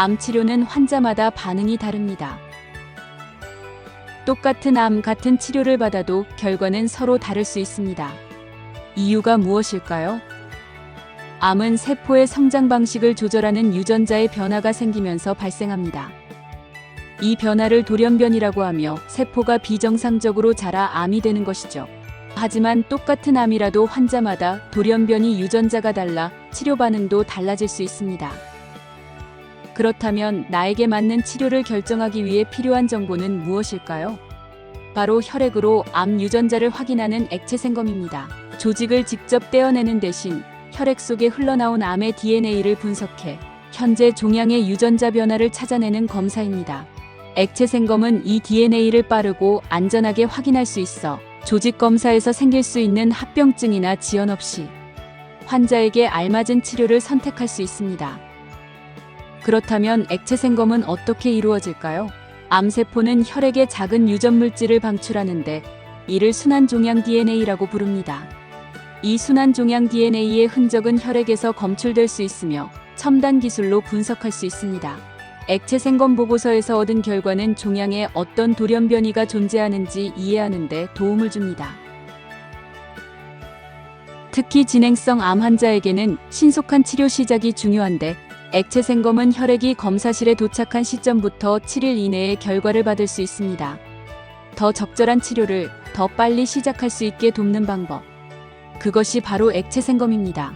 암 치료는 환자마다 반응이 다릅니다. 똑같은 암 같은 치료를 받아도 결과는 서로 다를 수 있습니다. 이유가 무엇일까요? 암은 세포의 성장 방식을 조절하는 유전자의 변화가 생기면서 발생합니다. 이 변화를 돌연변이라고 하며 세포가 비정상적으로 자라 암이 되는 것이죠. 하지만 똑같은 암이라도 환자마다 돌연변이 유전자가 달라 치료 반응도 달라질 수 있습니다. 그렇다면 나에게 맞는 치료를 결정하기 위해 필요한 정보는 무엇일까요? 바로 혈액으로 암 유전자를 확인하는 액체 생검입니다. 조직을 직접 떼어내는 대신 혈액 속에 흘러나온 암의 DNA를 분석해 현재 종양의 유전자 변화를 찾아내는 검사입니다. 액체 생검은 이 DNA를 빠르고 안전하게 확인할 수 있어 조직 검사에서 생길 수 있는 합병증이나 지연 없이 환자에게 알맞은 치료를 선택할 수 있습니다. 그렇다면 액체 생검은 어떻게 이루어질까요? 암세포는 혈액에 작은 유전 물질을 방출하는데 이를 순환 종양 DNA라고 부릅니다. 이 순환 종양 DNA의 흔적은 혈액에서 검출될 수 있으며 첨단 기술로 분석할 수 있습니다. 액체 생검 보고서에서 얻은 결과는 종양에 어떤 돌연변이가 존재하는지 이해하는 데 도움을 줍니다. 특히 진행성 암 환자에게는 신속한 치료 시작이 중요한데 액체 생검은 혈액이 검사실에 도착한 시점부터 7일 이내에 결과를 받을 수 있습니다. 더 적절한 치료를 더 빨리 시작할 수 있게 돕는 방법. 그것이 바로 액체 생검입니다.